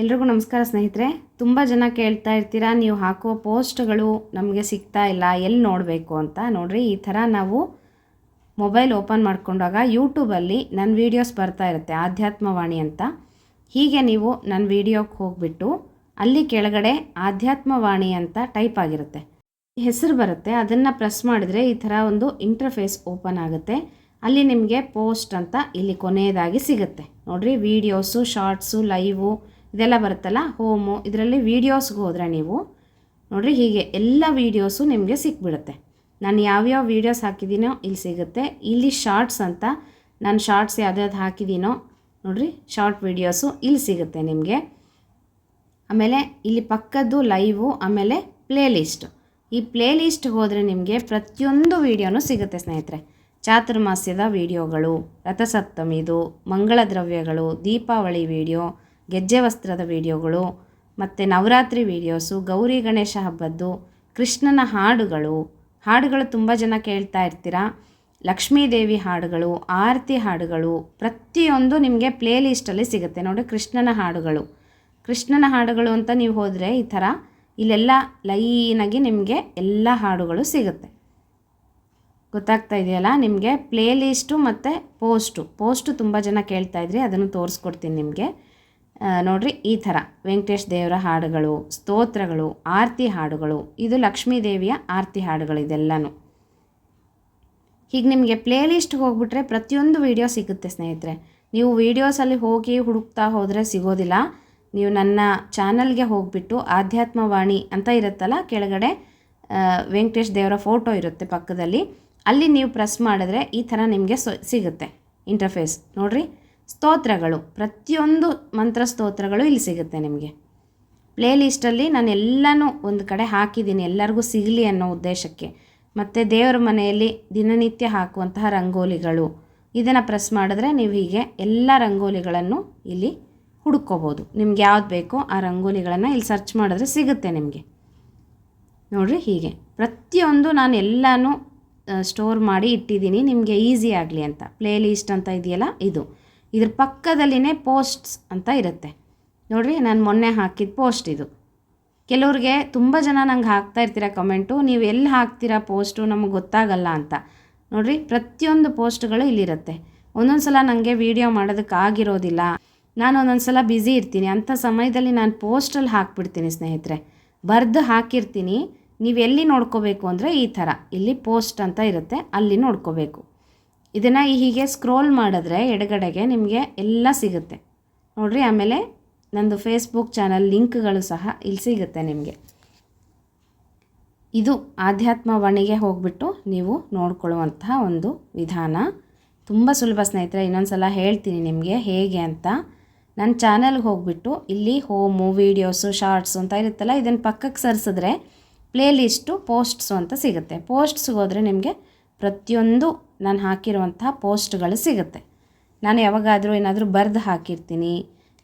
ಎಲ್ರಿಗೂ ನಮಸ್ಕಾರ ಸ್ನೇಹಿತರೆ. ತುಂಬ ಜನ ಕೇಳ್ತಾ ಇರ್ತೀರಾ, ನೀವು ಹಾಕೋ ಪೋಸ್ಟ್ಗಳು ನಮಗೆ ಸಿಗ್ತಾ ಇಲ್ಲ ಎಲ್ಲಿ ನೋಡಬೇಕು ಅಂತ. ನೋಡಿರಿ, ಈ ಥರ ನಾವು ಮೊಬೈಲ್ ಓಪನ್ ಮಾಡಿಕೊಂಡಾಗ ಯೂಟ್ಯೂಬಲ್ಲಿ ನನ್ನ ವೀಡಿಯೋಸ್ ಬರ್ತಾ ಇರುತ್ತೆ, ಆಧ್ಯಾತ್ಮವಾಣಿ ಅಂತ. ಹೀಗೆ ನೀವು ನನ್ನ ವೀಡಿಯೋಕ್ಕೆ ಹೋಗಿಬಿಟ್ಟು ಅಲ್ಲಿ ಕೆಳಗಡೆ ಆಧ್ಯಾತ್ಮವಾಣಿ ಅಂತ ಟೈಪ್ ಆಗಿರುತ್ತೆ. ಹೆಸರು ಬರುತ್ತೆ, ಅದನ್ನು ಪ್ರೆಸ್ ಮಾಡಿದರೆ ಈ ಥರ ಒಂದು ಇಂಟರ್ಫೇಸ್ ಓಪನ್ ಆಗುತ್ತೆ. ಅಲ್ಲಿ ನಿಮಗೆ ಪೋಸ್ಟ್ ಅಂತ ಇಲ್ಲಿ ಕೊನೆಯದಾಗಿ ಸಿಗುತ್ತೆ. ನೋಡಿರಿ, ವೀಡಿಯೋಸು, ಶಾರ್ಟ್ಸು, ಲೈವು ಇದೆಲ್ಲ ಬರುತ್ತಲ್ಲ? ಹೋಮು, ಇದರಲ್ಲಿ ವೀಡಿಯೋಸ್ಗೆ ಹೋದರೆ ನೀವು, ನೋಡಿರಿ ಹೀಗೆ ಎಲ್ಲ ವೀಡಿಯೋಸು ನಿಮಗೆ ಸಿಕ್ಬಿಡುತ್ತೆ. ನಾನು ಯಾವ್ಯಾವ ವೀಡಿಯೋಸ್ ಹಾಕಿದ್ದೀನೋ ಇಲ್ಲಿ ಸಿಗುತ್ತೆ. ಇಲ್ಲಿ ಶಾರ್ಟ್ಸ್ ಅಂತ ನಾನು ಶಾರ್ಟ್ಸ್ ಯಾವ್ದಾವ್ದು ಹಾಕಿದ್ದೀನೋ, ನೋಡಿರಿ ಶಾರ್ಟ್ ವೀಡಿಯೋಸು ಇಲ್ಲಿ ಸಿಗುತ್ತೆ ನಿಮಗೆ. ಆಮೇಲೆ ಇಲ್ಲಿ ಪಕ್ಕದ್ದು ಲೈವು ಆಮೇಲೆ ಪ್ಲೇ ಲಿಸ್ಟ್ ಈ ಪ್ಲೇ ಲಿಸ್ಟ್ ಹೋದರೆ ನಿಮಗೆ ಪ್ರತಿಯೊಂದು ವೀಡಿಯೋನೂ ಸಿಗುತ್ತೆ ಸ್ನೇಹಿತರೆ. ಚಾತುರ್ಮಾಸ್ಯದ ವೀಡಿಯೋಗಳು ರಥಸಪ್ತಮಿದು ಮಂಗಳ ದ್ರವ್ಯಗಳು ದೀಪಾವಳಿ ವೀಡಿಯೋ ಗೆಜ್ಜೆ ವಸ್ತ್ರದ ವೀಡಿಯೋಗಳು, ಮತ್ತು ನವರಾತ್ರಿ ವೀಡಿಯೋಸು, ಗೌರಿ ಗಣೇಶ ಹಬ್ಬದ್ದು, ಕೃಷ್ಣನ ಹಾಡುಗಳು. ಹಾಡುಗಳು ತುಂಬ ಜನ ಕೇಳ್ತಾ ಇರ್ತೀರಾ? ಲಕ್ಷ್ಮೀದೇವಿ ಹಾಡುಗಳು, ಆರತಿ ಹಾಡುಗಳು, ಪ್ರತಿಯೊಂದು ನಿಮಗೆ ಪ್ಲೇ ಲಿಸ್ಟಲ್ಲಿ ಸಿಗುತ್ತೆ. ನೋಡಿ, ಕೃಷ್ಣನ ಹಾಡುಗಳು. ಕೃಷ್ಣನ ಹಾಡುಗಳು ಅಂತ ನೀವು ಹೋದರೆ ಈ ಥರ ಇಲ್ಲೆಲ್ಲ ಲೈನಾಗಿ ನಿಮಗೆ ಎಲ್ಲ ಹಾಡುಗಳು ಸಿಗುತ್ತೆ. ಗೊತ್ತಾಗ್ತಾ ಇದೆಯಲ್ಲ? ನಿಮಗೆ ಪ್ಲೇ ಲಿಸ್ಟು ಮತ್ತು ಪೋಸ್ಟು. ಪೋಸ್ಟು ತುಂಬ ಜನ ಕೇಳ್ತಾ ಇದ್ರಿ ಅದನ್ನು ತೋರಿಸ್ಕೊಡ್ತೀನಿ ನಿಮಗೆ. ನೋಡ್ರಿ ಈ ಥರ. ವೆಂಕಟೇಶ್ ದೇವರ ಹಾಡುಗಳು, ಸ್ತೋತ್ರಗಳು, ಆರತಿ ಹಾಡುಗಳು, ಇದು ಲಕ್ಷ್ಮೀ ದೇವಿಯ ಆರತಿ ಹಾಡುಗಳು ಇದೆಲ್ಲನೂ. ಹೀಗೆ ನಿಮಗೆ ಪ್ಲೇ ಲಿಸ್ಟ್ಗೆ ಹೋಗ್ಬಿಟ್ರೆ ಪ್ರತಿಯೊಂದು ವೀಡಿಯೋ ಸಿಗುತ್ತೆ ಸ್ನೇಹಿತರೆ. ನೀವು ವೀಡಿಯೋಸಲ್ಲಿ ಹೋಗಿ ಹುಡುಕ್ತಾ ಹೋದರೆ ಸಿಗೋದಿಲ್ಲ. ನೀವು ನನ್ನ ಚಾನಲ್ಗೆ ಹೋಗಿಬಿಟ್ಟು ಆಧ್ಯಾತ್ಮವಾಣಿ ಅಂತ ಇರುತ್ತಲ್ಲ, ಕೆಳಗಡೆ ವೆಂಕಟೇಶ್ ದೇವರ ಫೋಟೋ ಇರುತ್ತೆ ಪಕ್ಕದಲ್ಲಿ. ಅಲ್ಲಿ ನೀವು ಪ್ರೆಸ್ ಮಾಡಿದ್ರೆ ಈ ಥರ ನಿಮಗೆ ಸಿಗುತ್ತೆ ಇಂಟರ್ಫೇಸ್. ನೋಡ್ರಿ. ಸ್ತೋತ್ರಗಳು, ಪ್ರತಿಯೊಂದು ಮಂತ್ರ ಸ್ತೋತ್ರಗಳು ಇಲ್ಲಿ ಸಿಗುತ್ತೆ ನಿಮಗೆ. ಪ್ಲೇ ಲಿಸ್ಟಲ್ಲಿ ನಾನು ಎಲ್ಲನೂ ಒಂದು ಕಡೆ ಹಾಕಿದ್ದೀನಿ, ಎಲ್ಲರಿಗೂ ಸಿಗಲಿ ಅನ್ನೋ ಉದ್ದೇಶಕ್ಕೆ. ಮತ್ತು ದೇವರ ಮನೆಯಲ್ಲಿ ದಿನನಿತ್ಯ ಹಾಕುವಂತಹ ರಂಗೋಲಿಗಳು, ಇದನ್ನು ಪ್ರೆಸ್ ಮಾಡಿದ್ರೆ ನೀವು ಹೀಗೆ ಎಲ್ಲ ರಂಗೋಲಿಗಳನ್ನು ಇಲ್ಲಿ ಹುಡ್ಕೋಬೋದು. ನಿಮ್ಗೆ ಯಾವ್ದು ಬೇಕೋ ಆ ರಂಗೋಲಿಗಳನ್ನು ಇಲ್ಲಿ ಸರ್ಚ್ ಮಾಡಿದ್ರೆ ಸಿಗುತ್ತೆ ನಿಮಗೆ. ನೋಡಿರಿ ಹೀಗೆ. ಪ್ರತಿಯೊಂದು ನಾನು ಎಲ್ಲನೂ ಸ್ಟೋರ್ ಮಾಡಿ ಇಟ್ಟಿದ್ದೀನಿ, ನಿಮಗೆ ಈಸಿ ಆಗಲಿ ಅಂತ. ಪ್ಲೇ ಲಿಸ್ಟ್ ಅಂತ ಇದೆಯಲ್ಲ, ಇದು. ಇದ್ರ ಪಕ್ಕದಲ್ಲಿನೇ ಪೋಸ್ಟ್ಸ್ ಅಂತ ಇರುತ್ತೆ. ನೋಡ್ರಿ ನಾನು ಮೊನ್ನೆ ಹಾಕಿದ ಪೋಸ್ಟ್ ಇದು. ಕೆಲವ್ರಿಗೆ ತುಂಬ ಜನ ನಂಗೆ ಹಾಕ್ತಾ ಇರ್ತೀರ ಕಮೆಂಟು, ನೀವು ಎಲ್ಲಿ ಹಾಕ್ತೀರಾ ಪೋಸ್ಟು ನಮಗೆ ಗೊತ್ತಾಗಲ್ಲ ಅಂತ. ನೋಡಿರಿ ಪ್ರತಿಯೊಂದು ಪೋಸ್ಟ್ಗಳು ಇಲ್ಲಿರುತ್ತೆ. ಒಂದೊಂದು ಸಲ ನನಗೆ ವೀಡಿಯೋ ಮಾಡೋದಕ್ಕೆ ಆಗಿರೋದಿಲ್ಲ. ನಾನು ಒಂದೊಂದು ಸಲ ಬ್ಯುಸಿ ಇರ್ತೀನಿ. ಅಂಥ ಸಮಯದಲ್ಲಿ ನಾನು ಪೋಸ್ಟಲ್ಲಿ ಹಾಕ್ಬಿಡ್ತೀನಿ ಸ್ನೇಹಿತರೆ. ಬರೆದು ಹಾಕಿರ್ತೀನಿ. ನೀವು ಎಲ್ಲಿ ನೋಡ್ಕೋಬೇಕು ಅಂದರೆ ಈ ಥರ. ಇಲ್ಲಿ ಪೋಸ್ಟ್ ಅಂತ ಇರುತ್ತೆ, ಅಲ್ಲಿ ನೋಡ್ಕೋಬೇಕು. ಇದನ್ನು ಹೀಗೆ ಸ್ಕ್ರೋಲ್ ಮಾಡಿದ್ರೆ ಎಡಗಡೆಗೆ ನಿಮಗೆ ಎಲ್ಲ ಸಿಗುತ್ತೆ. ನೋಡಿರಿ, ಆಮೇಲೆ ನಂದು ಫೇಸ್ಬುಕ್ ಚಾನಲ್ ಲಿಂಕ್ಗಳು ಸಹ ಇಲ್ಲಿ ಸಿಗುತ್ತೆ ನಿಮಗೆ. ಇದು ಆಧ್ಯಾತ್ಮ ಆಧ್ಯಾತ್ಮವಾಣಿಗೆ ಹೋಗ್ಬಿಟ್ಟು ನೀವು ನೋಡ್ಕೊಳ್ಳುವಂತಹ ಒಂದು ವಿಧಾನ. ತುಂಬ ಸುಲಭ ಸ್ನೇಹಿತರೆ ಇನ್ನೊಂದು ಸಲ ಹೇಳ್ತೀನಿ ನಿಮಗೆ ಹೇಗೆ ಅಂತ. ನನ್ನ ಚಾನಲ್ಗೆ ಹೋಗ್ಬಿಟ್ಟು ಇಲ್ಲಿ ಹೋಮು ವೀಡಿಯೋಸು ಶಾರ್ಟ್ಸು ಅಂತ ಇರುತ್ತಲ್ಲ ಇದನ್ನು ಪಕ್ಕಕ್ಕೆ ಸರಿಸಿದ್ರೆ ಪ್ಲೇ ಲಿಸ್ಟು ಪೋಸ್ಟ್ಸು ಅಂತ ಸಿಗುತ್ತೆ. ಪೋಸ್ಟ್ಸ್ಗೆ ಹೋದರೆ ನಿಮಗೆ ಪ್ರತಿಯೊಂದು ನಾನು ಹಾಕಿರುವಂತಹ ಪೋಸ್ಟ್ಗಳು ಸಿಗುತ್ತೆ. ನಾನು ಯಾವಾಗಾದರೂ ಏನಾದರೂ ಬರೆದು ಹಾಕಿರ್ತೀನಿ,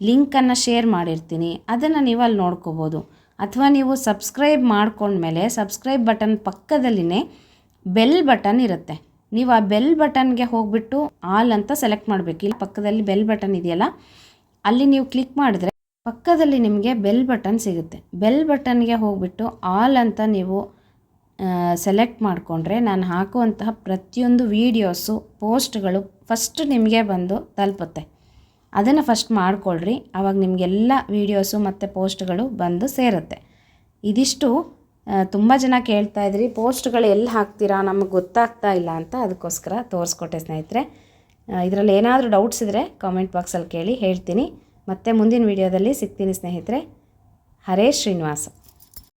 ಲಿಂಕನ್ನು ಶೇರ್ ಮಾಡಿರ್ತೀನಿ, ಅದನ್ನು ನೀವು ಅಲ್ಲಿ ನೋಡ್ಕೋಬೋದು. ಅಥವಾ ನೀವು ಸಬ್ಸ್ಕ್ರೈಬ್ ಮಾಡ್ಕೊಂಡ್ಮೇಲೆ ಸಬ್ಸ್ಕ್ರೈಬ್ ಬಟನ್ ಪಕ್ಕದಲ್ಲಿನೇ ಬೆಲ್ ಬಟನ್ ಇರುತ್ತೆ. ನೀವು ಆ ಬೆಲ್ ಬಟನ್ಗೆ ಹೋಗ್ಬಿಟ್ಟು ಆಲ್ ಅಂತ ಸೆಲೆಕ್ಟ್ ಮಾಡಬೇಕು. ಇಲ್ಲಿ ಪಕ್ಕದಲ್ಲಿ ಬೆಲ್ ಬಟನ್ ಇದೆಯಲ್ಲ, ಅಲ್ಲಿ ನೀವು ಕ್ಲಿಕ್ ಮಾಡಿದ್ರೆ ಪಕ್ಕದಲ್ಲಿ ನಿಮಗೆ ಬೆಲ್ ಬಟನ್ ಸಿಗುತ್ತೆ. ಬೆಲ್ ಬಟನ್ಗೆ ಹೋಗ್ಬಿಟ್ಟು ಆಲ್ ಅಂತ ನೀವು ಸೆಲೆಕ್ಟ್ ಮಾಡಿಕೊಂಡ್ರೆ ನಾನು ಹಾಕುವಂತಹ ಪ್ರತಿಯೊಂದು ವೀಡಿಯೋಸು ಪೋಸ್ಟ್ಗಳು ಫಸ್ಟ್ ನಿಮಗೆ ಬಂದು ತಲುಪುತ್ತೆ. ಅದನ್ನು ಫಸ್ಟ್ ಮಾಡಿಕೊಳ್ಳ್ರಿ ಆವಾಗ ನಿಮಗೆಲ್ಲ ವೀಡಿಯೋಸು ಮತ್ತು ಪೋಸ್ಟ್ಗಳು ಬಂದು ಸೇರುತ್ತೆ. ಇದಿಷ್ಟು ತುಂಬ ಜನ ಕೇಳ್ತಾ ಇದ್ರಿ ಪೋಸ್ಟ್ಗಳು ಎಲ್ಲಿ ಹಾಕ್ತೀರಾ, ನಮಗೆ ಗೊತ್ತಾಗ್ತಾ ಇಲ್ಲ ಅಂತ ಅದಕ್ಕೋಸ್ಕರ ತೋರಿಸ್ಕೊಟ್ಟೆ ಸ್ನೇಹಿತರೆ. ಇದರಲ್ಲಿ ಏನಾದರೂ ಡೌಟ್ಸ್ ಇದ್ದರೆ ಕಾಮೆಂಟ್ ಬಾಕ್ಸಲ್ಲಿ ಕೇಳಿ ಹೇಳ್ತೀನಿ. ಮತ್ತು ಮುಂದಿನ ವೀಡಿಯೋದಲ್ಲಿ ಸಿಗ್ತೀನಿ ಸ್ನೇಹಿತರೆ. ಹರೇ ಶ್ರೀನಿವಾಸ.